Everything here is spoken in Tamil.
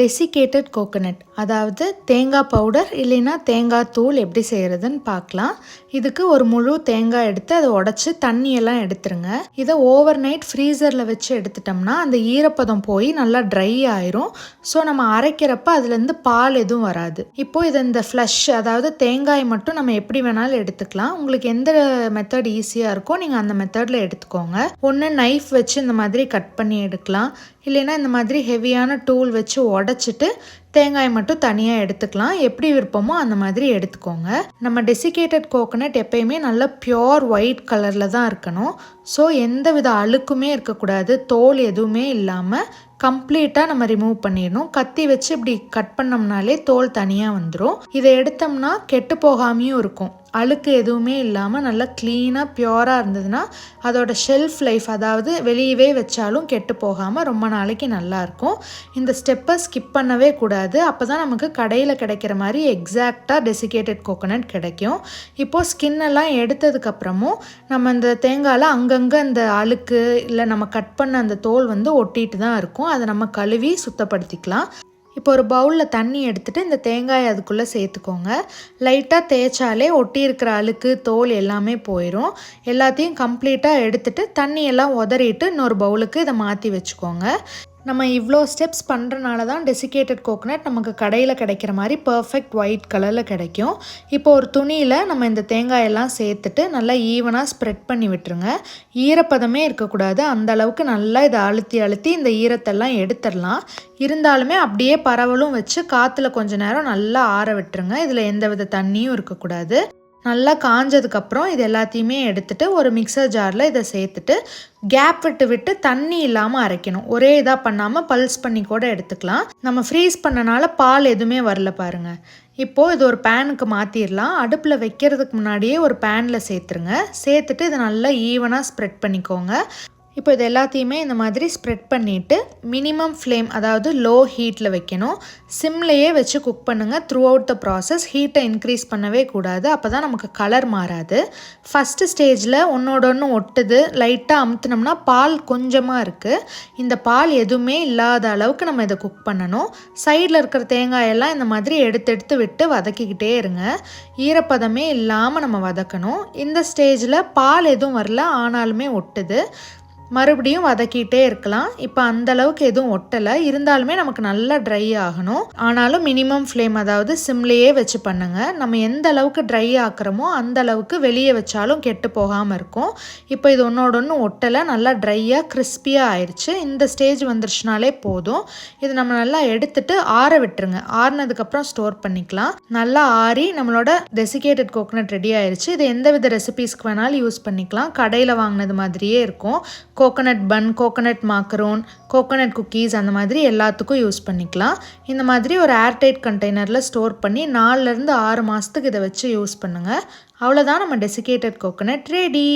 டெசிகேட்டட் கோகோனட் அதாவது தேங்காய் பவுடர் இல்லைன்னா தேங்காய் தூள் எப்படி செய்கிறதுன்னு பார்க்கலாம். இதுக்கு ஒரு முழு தேங்காய் எடுத்து அதை உடச்சி தண்ணியெல்லாம் எடுத்துருங்க. இதை ஓவர் நைட் ஃப்ரீசரில் வச்சு எடுத்துட்டோம்னா அந்த ஈரப்பதம் போய் நல்லா ட்ரை ஆயிரும். ஸோ நம்ம அரைக்கிறப்ப அதுலேருந்து பால் எதுவும் வராது. இப்போ இதை இந்த ஃப்ளஷ் அதாவது தேங்காய் மட்டும் நம்ம எப்படி வேணாலும் எடுத்துக்கலாம். உங்களுக்கு எந்த மெத்தட் ஈஸியாக இருக்கோ நீங்கள் அந்த மெத்தடில் எடுத்துக்கோங்க. ஒன்று நைஃப் வச்சு இந்த மாதிரி கட் பண்ணி எடுக்கலாம். இல்லைன்னா இந்த மாதிரி ஹெவியான டூல் வச்சு உடச்சிட்டு தேங்காய் மட்டும் தனியாக எடுத்துக்கலாம். எப்படி விருப்பமோ அந்த மாதிரி எடுத்துக்கோங்க. நம்ம டெசிகேட்டட் கோகோனட் எப்பயுமே நல்ல பியோர் ஒயிட் கலரில் தான் இருக்கணும். ஸோ எந்த வித அழுக்குமே இருக்கக்கூடாது. தோல் எதுவுமே இல்லாமல் கம்ப்ளீட்டாக நம்ம ரிமூவ் பண்ணிடணும். கத்தி வச்சு இப்படி கட் பண்ணோம்னாலே தோல் தனியாக வந்துடும் இதை எடுத்தோம்னா கெட்டு போகாமையும் இருக்கும். அழுக்கு எதுவுமே இல்லாமல் நல்லா க்ளீனாக பியூராக இருந்ததுன்னா அதோட ஷெல்ஃப் லைஃப் அதாவது வெளியவே வச்சாலும் கெட்டு போகாமல் ரொம்ப நாளைக்கு நல்லாயிருக்கும் இந்த ஸ்டெப்பை ஸ்கிப் பண்ணவே கூடாது. அப்போ தான் நமக்கு கடையில் கிடைக்கிற மாதிரி எக்ஸாக்டாக டெசிகேட்டட் கோகோனட் கிடைக்கும். இப்போது ஸ்கின் எல்லாம் எடுத்ததுக்கப்புறமும் நம்ம இந்த தேங்காயில் அங்கங்கே அந்த அழுக்கு இல்லை நம்ம கட் பண்ண அந்த தோல் வந்து ஒட்டிட்டு தான் இருக்கும். அதை நம்ம கழுவி சுத்தப்படுத்திக்கலாம். இப்போ ஒரு பவுலில் தண்ணி எடுத்துகிட்டு இந்த தேங்காய் அதுக்குள்ளே சேர்த்துக்கோங்க. லைட்டாக தேய்ச்சாலே ஒட்டி இருக்கிற அழுக்கு தோல் எல்லாமே போயிடும் எல்லாத்தையும் கம்ப்ளீட்டாக எடுத்துகிட்டு தண்ணியெல்லாம் உதறிட்டு இன்னொரு பவுலுக்கு இதை மாற்றி வச்சுக்கோங்க. நம்ம இவ்வளோ ஸ்டெப்ஸ் பண்ணுறனால தான் டெசிகேட்டட் கோகனட் நமக்கு கடையில் கிடைக்கிற மாதிரி பர்ஃபெக்ட் ஒயிட் கலரில் கிடைக்கும். இப்போ ஒரு துணியில் நம்ம இந்த தேங்காயெல்லாம் சேர்த்துட்டு நல்லா ஈவனாக ஸ்ப்ரெட் பண்ணி விட்டுருங்க. ஈரப்பதமே இருக்கக்கூடாது. அந்த அளவுக்கு நல்லா இதை அழுத்தி அழுத்தி இந்த ஈரத்தெல்லாம் எடுத்துடலாம். இருந்தாலுமே அப்படியே பரவலும் வச்சு காற்றுல கொஞ்ச நேரம் நல்லா ஆற விட்டுருங்க. இதில் எந்த வித தண்ணியும் இருக்கக்கூடாது. நல்லா காஞ்சதுக்கப்புறம் இது எல்லாத்தையுமே எடுத்துகிட்டு ஒரு மிக்சர் ஜாரில் இதை சேர்த்துட்டு கேப் விட்டு விட்டு தண்ணி இல்லாமல் அரைக்கணும். ஒரே இதாக பண்ணாமல் பல்ஸ் பண்ணி கூட எடுத்துக்கலாம். நம்ம ஃப்ரீஸ் பண்ணனால பால் எதுவுமே வரல பாருங்கள் இப்போது இது ஒரு பேனுக்கு மாற்றிடலாம் அடுப்பில் வைக்கிறதுக்கு முன்னாடியே ஒரு பேனில் சேர்த்துருங்க. சேர்த்துட்டு இதை நல்லா ஈவனாக ஸ்ப்ரெட் பண்ணிக்கோங்க. இப்போ இது எல்லாத்தையுமே இந்த மாதிரி ஸ்ப்ரெட் பண்ணிவிட்டு மினிமம் ஃப்ளேம் அதாவது லோ ஹீட்டில் வைக்கணும் சிம்லேயே வச்சு குக் பண்ணுங்கள் த்ரூ அவுட் த ப்ராசஸ் ஹீட்டை இன்க்ரீஸ் பண்ணவே கூடாது. அப்போ தான் நமக்கு கலர் மாறாது. ஃபஸ்ட்டு ஸ்டேஜில் ஒன்றோட ஒன்று ஒட்டுது. லைட்டாக அமுத்துனோம்னா பால் கொஞ்சமாக இருக்குது இந்த பால் எதுவுமே இல்லாத அளவுக்கு நம்ம இதை குக் பண்ணணும். சைடில் இருக்கிற தேங்காயெல்லாம் இந்த மாதிரி எடுத்து எடுத்து விட்டு வதக்கிக்கிட்டே இருங்க. ஈரப்பதமே இல்லாமல் நம்ம வதக்கணும். இந்த ஸ்டேஜில் பால் எதுவும் வரல ஆனாலுமே ஒட்டுது. மறுபடியும் வதக்கிட்டே இருக்கலாம். இப்போ அந்த அளவுக்கு எதுவும் ஒட்டலை. இருந்தாலுமே நமக்கு நல்லா ட்ரை ஆகணும். ஆனாலும் மினிமம் ஃப்ளேம் அதாவது சிம்லேயே வச்சு பண்ணுங்கள் நம்ம எந்த அளவுக்கு ட்ரை ஆக்குறோமோ அந்த அளவுக்கு வெளியே வச்சாலும் கெட்டு போகாமல் இருக்கும். இப்போ இது ஒன்றோட ஒன்று ஒட்டலை. நல்லா ட்ரையாக கிறிஸ்பியாக ஆயிடுச்சு இந்த ஸ்டேஜ் வந்துருச்சுனாலே போதும். இது நம்ம நல்லா எடுத்துட்டு ஆற விட்டுருங்க. ஆறுனதுக்கப்புறம் ஸ்டோர் பண்ணிக்கலாம். நல்லா ஆறி நம்மளோட டெசிகேட்டட் கோகனட் ரெடி ஆயிடுச்சு இது எந்த வித ரெசிபீஸ்க்கு வேணாலும் யூஸ் பண்ணிக்கலாம். கடையில் வாங்கினது மாதிரியே இருக்கும். Coconut bun coconut macaroon coconut cookies அந்த மாதிரி எல்லாத்துக்கும் யூஸ் பண்ணிக்கலாம். இந்த மாதிரி ஒரு ஏர்டைட் கண்டெய்னரில் ஸ்டோர் பண்ணி நாலுலேருந்து ஆறு மாதத்துக்கு இதை வச்சு யூஸ் பண்ணுங்கள் அவ்வளோதான் நம்ம டெசிகேட்டட் கோகோனட் ரெடி